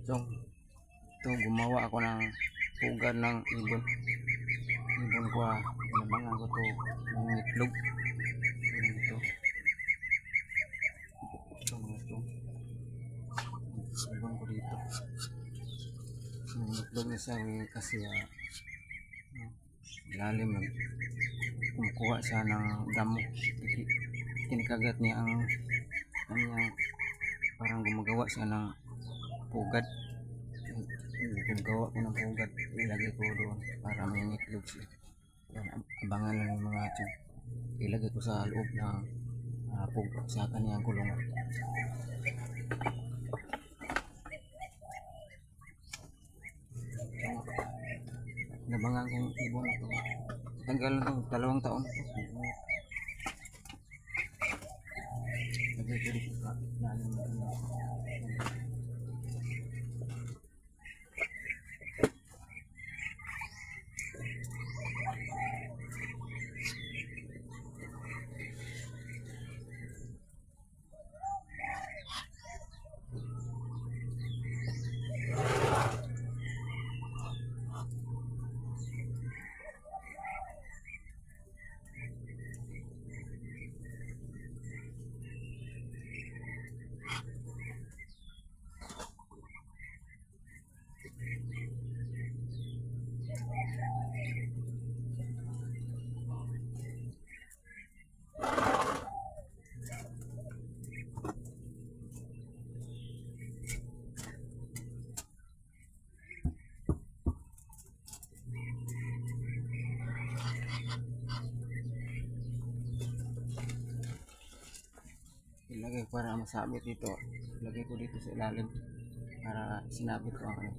So, ito gumawa ako ng pugad ng ibon. Ibon ko ah. Inabangan ko to ng itlog. Ito. Ito mga ito. Ibon ko dito. Yung itlog niya sa kasi ah, ah, lalim lang. Kumukuha siya ng damo. Ki- Kinikagat niya ang kanyang parang gumagawa siya ng pugad. Gumagawa ko ng pugad. Ilagay ko doon para may itlog siya. Yan, ab- abangan lang yung mga ito. Ilagay ko sa loob ng uh, pug sa kanyang kulungan. Nabangan kong ibon ito. Tanggal ito, dalawang taon. Ilagay para masabit dito. Ilagay ko dito sa ilalim para sinabit ko ang kanyang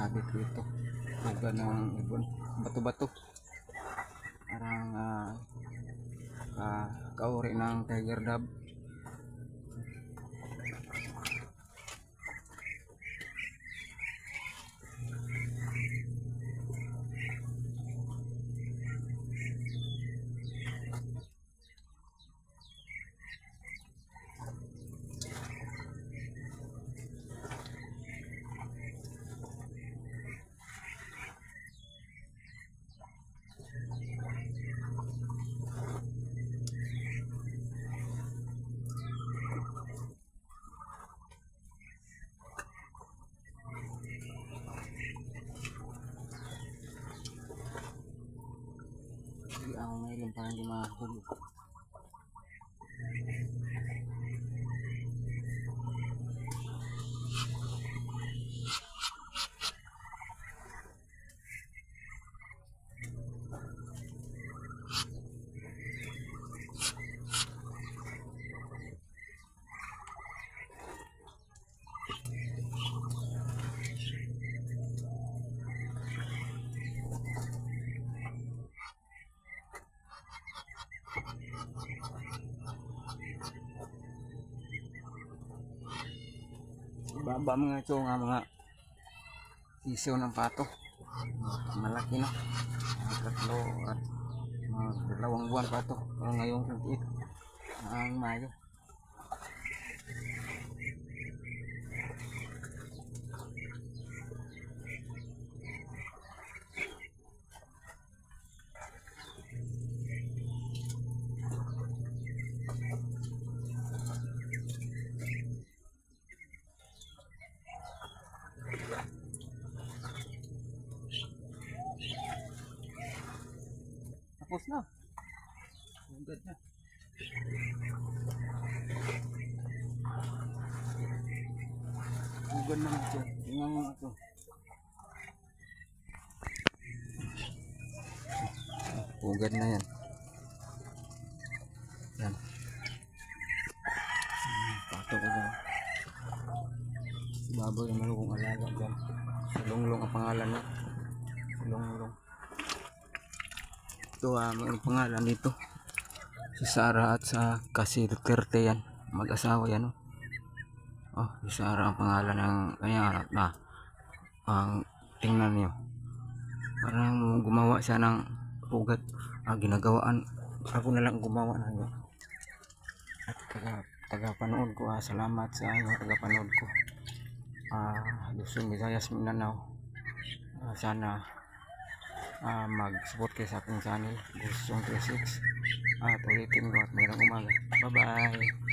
sabit ko ito. Pugad ng ibon. Bato-bato. Parang ah, ka kauri ng tiger dove. Hindi ako ngayon parang hindi mahulog. Baba mga ito nga mga isaw ng pato. Malaki na. Tatlo at mga dalawang buwan pa ito. Pero ngayong 28 ang Mayo. Tapos na. Agad na. Agad na ito. Tingnan mo ito. Ugad na yan. Yan. Hmm, Pato ko na. Si Baboy yung malugong alaga dyan. Si Lunglong ang pangalan niya. Si Lunglong. Ito ah, may pangalan dito. Si Sarah at sa kasi Duterte yan. Mag-asawa yan oh. Oh, si Sarah ang pangalan ng kanyang anak na. Ang tingnan niyo. Parang gumawa siya ng pugat. Ah, ginagawaan. Ako na lang gumawa na yun. At taga, taga panood ko. Ah, salamat sa inyo taga panood ko. Ah, Luzon, Visayas, Mindanao. Ah, sana ah, mag-support kayo sa aking channel. Gustong 36. Ah, ulitin ko at magandang umaga. Bye-bye.